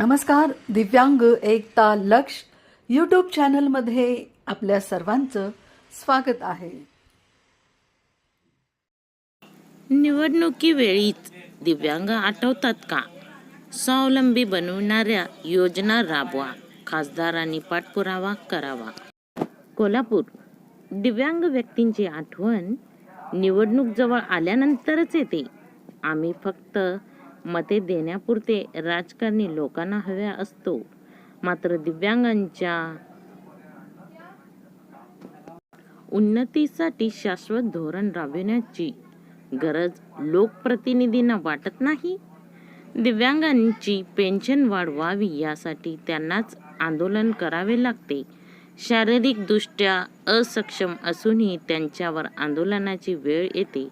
नमस्कार दिव्यांग एकता लक्ष यूट्यूब चॅनलमध्ये आपल्या सर्वांचं स्वागत आहे. निवडणुकीवेळीच दिव्यांग आठवतात का? स्वावलंबी बनवणाऱ्या योजना राबवा खासदारांनी पाठपुरावा करावा. कोल्हापूर दिव्यांग व्यक्तींची आठवण निवडणूक जवळ आल्यानंतरच येते. आम्ही फक्त मते देण्यापुरते राजकारणी लोकांना हव्या असतो. मात्र दिव्यांगांच्या उन्नतीसाठी शाश्वत धोरण राबविण्याची गरज लोकप्रतिनिधींना वाटत नाही? दिव्यांगांची पेन्शन वाढवावी यासाठी त्यांनाच आंदोलन करावे लागते. शारीरिकदृष्ट्या असक्षम असूनही त्यांच्यावर आंदोलनाची वेळ येते.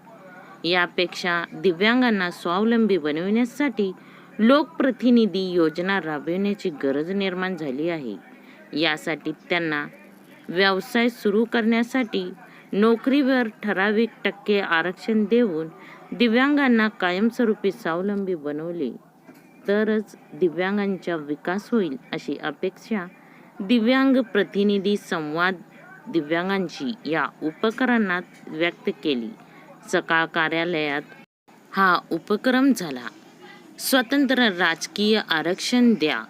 यापेक्षा दिव्यांगांना स्वावलंबी बनविण्यासाठी लोकप्रतिनिधी योजना राबविण्याची गरज निर्माण झाली आहे. यासाठी त्यांना व्यवसाय सुरू करण्यासाठी नोकरीवर ठराविक टक्के आरक्षण देऊन दिव्यांगांना कायमस्वरूपी स्वावलंबी बनवले. तरच दिव्यांगांचा विकास होईल अशी अपेक्षा दिव्यांग प्रतिनिधी संवाद दिव्यांगांची या उपकरणात व्यक्त केली. सकाळ कार्यालयात हा उपक्रम झाला. स्वतंत्र राजकीय आरक्षण द्या.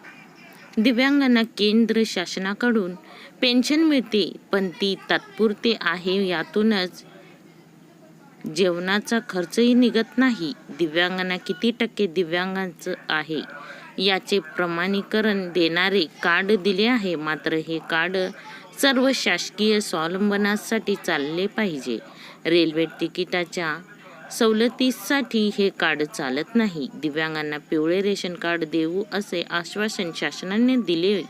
दिव्यांगांना केंद्र शासनाकडून पेन्शन मिळते पण ती तात्पुरते आहे यातूनच जेवणाचा खर्चही निघत नाही. दिव्यांगांना किती टक्के दिव्यांगांचं आहे याचे प्रमाणीकरण देणारे कार्ड दिले आहे मात्र हे कार्ड सर्व शासकीय स्वावलंबनासाठी चालले पाहिजे. रेल्वे तिकिटाच्या सवलतीसाठी हे कार्ड चालत नाही. दिव्यांगांना पिवळे रेशन कार्ड देऊ असे आश्वासन शासनाने दिले.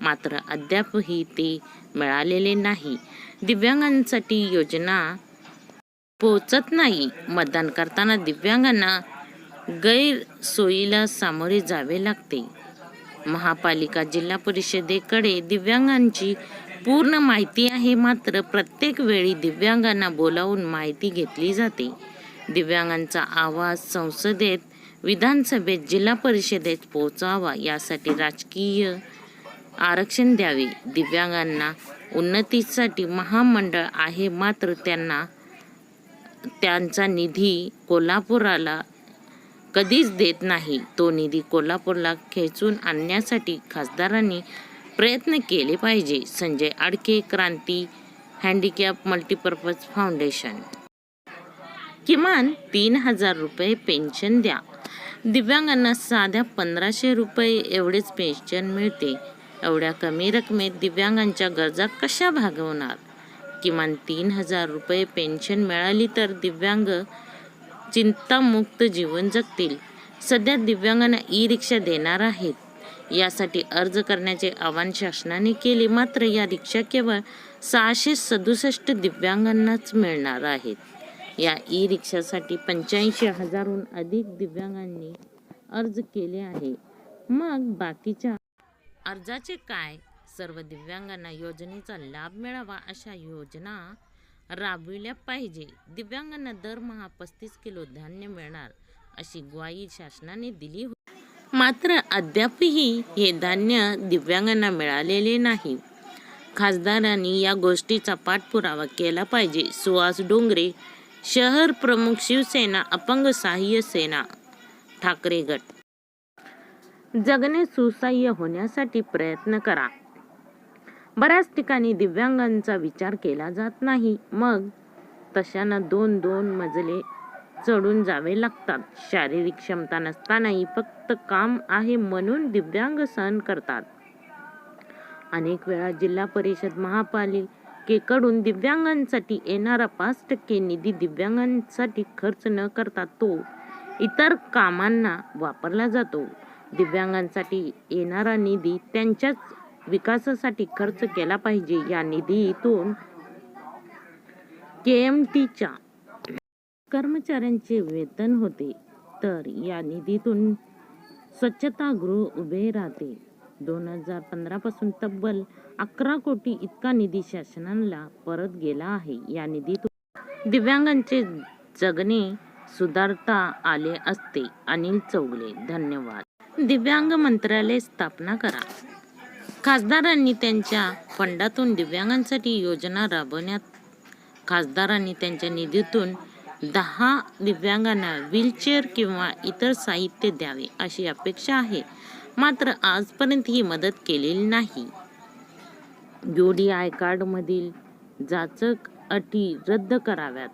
मात्र अद्यापही ते मिळालेले नाही. दिव्यांगांसाठी योजना पोचत नाही. मतदान करताना दिव्यांगांना गैरसोयीला सामोरे जावे लागते. महापालिका जिल्हा परिषदेकडे दिव्यांगांची पूर्ण माहिती आहे मात्र प्रत्येक वेळी दिव्यांगांना बोलावून माहिती घेतली जाते. दिव्यांगांचा आवाज संसदेत विधानसभेत जिल्हा परिषदेत पोहोचावा यासाठी राजकीय आरक्षण द्यावे. दिव्यांगांना उन्नतीसाठी महामंडळ आहे मात्र त्यांना त्यांचा निधी कोल्हापुराला कधीच देत नाही. तो निधी कोल्हापूरला खेचून आणण्यासाठी खासदारांनी प्रयत्न केले पाहिजे. Sanjay Adke Kranti handicap multipurpose foundation. किमान तीन हजार रुपये पेन्शन द्या. दिव्यांगांना साध्या पंधराशे रुपये एवढेच पेन्शन मिळते. एवढ्या कमी रकमेत दिव्यांगांच्या गरजा कशा भागवणार? किमान तीन हजार रुपये पेन्शन मिळाली तर दिव्यांग चिंतामुक्त जीवन जगतील. सध्या दिव्यांगांना ई रिक्षा देणार आहेत. यासाठी अर्ज करण्याचे आवाहन शासनाने केले. मात्र या रिक्षा केवळ सहाशे सदुसष्ट दिव्यांगांनाच मिळणार आहेत. या ई रिक्षासाठी पंच्याऐंशी हजारहून अधिक दिव्यांगांनी अर्ज केले आहे. मग बाकीच्या अर्जाचे काय? सर्व दिव्यांगांना योजनेचा लाभ मिळावा अशा योजना राबविल्या पाहिजे. दिव्यांगांना दरमहा पस्तीस किलो धान्य मिळणार अशी ग्वाही शासनाने दिली होती. मात्र अद्यापही हे धान्य दिव्यांगांना मिळालेले नाही. खासदारांनी या गोष्टीचा पाठपुरावा केला पाहिजे. सुहास डोंगरे शहर प्रमुख शिवसेना अपंग सहाय्य सेना ठाकरे गट. जगणे सुसह्य होण्यासाठी प्रयत्न करा. बऱ्याच ठिकाणी दिव्यांगांचा विचार केला जात नाही. मग तशांना दोन दोन मजले चढून जावे लागतात. शारीरिक क्षमता नसतानाही फक्त काम आहे म्हणून दिव्यांग सहन करतात. अनेक वेळा जिल्हा परिषद महापालिकेकडून दिव्यांगांसाठी येणारा पाच टक्के निधी दिव्यांगांसाठी खर्च न करता तो इतर कामांना वापरला जातो. दिव्यांगांसाठी येणारा निधी त्यांच्याच विकासासाठी खर्च केला पाहिजे. या निधीतून के एम टीच्या कर्मचाऱ्यांचे वेतन होते तर या निधीतून स्वच्छतागृह उभे राहते. दोन हजार पंधरापासून तब्बल अकरा कोटी इतका निधी शासनाला परत गेला आहे. या निधीतून दिव्यांगांचे जगणे सुधारता आले असते. अनिल चौगले धन्यवाद. दिव्यांग मंत्रालय स्थापना करा. खासदारांनी त्यांच्या फंडातून दिव्यांगांसाठी योजना राबवण्यात खासदारांनी त्यांच्या निधीतून दहा दिव्यांगांना व्हीलचेअर किंवा इतर साहित्य द्यावे अशी अपेक्षा आहे. मात्र आजपर्यंत ही मदत केलेली नाही. डी आय कार्डमधील जाचक अटी रद्द कराव्यात.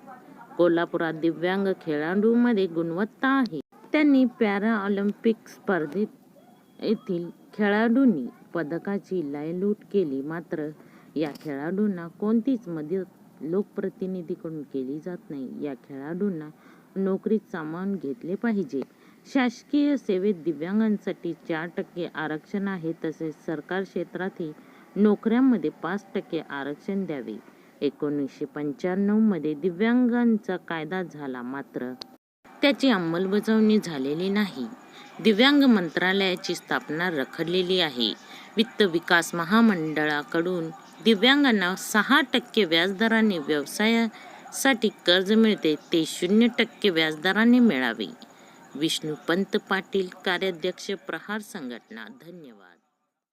कोल्हापुरात दिव्यांग खेळाडूंमध्ये गुणवत्ता आहे. त्यांनी पॅरा ऑलिम्पिक स्पर्धेत येथील खेळाडूंनी पदकाची लायलूट केली. मात्र या खेळाडूंना कोणतीच मदत लोकप्रतिनिधीकडून केली जात नाही. या खेळाडूंना नोकरीत सामावून घेतले पाहिजे. शासकीय सेवेत दिव्यांगांसाठी चार टक्के आरक्षण आहे तसेच सरकार क्षेत्रातही नोकऱ्यांमध्ये पाच टक्के आरक्षण द्यावे. एकोणीसशे पंच्याण्णवमध्ये दिव्यांगांचा कायदा झाला मात्र त्याची अंमलबजावणी झालेली नाही. दिव्यांग मंत्रालयाची स्थापना रखडलेली आहे. वित्त विकास महामंडळाकडून दिव्यांगांना सहा टक्के व्याजदराने व्यवसायासाठी कर्ज मिळते ते शून्य टक्के व्याजदराने मिळावे. विष्णू पंत पाटील कार्याध्यक्ष प्रहार संघटना धन्यवाद.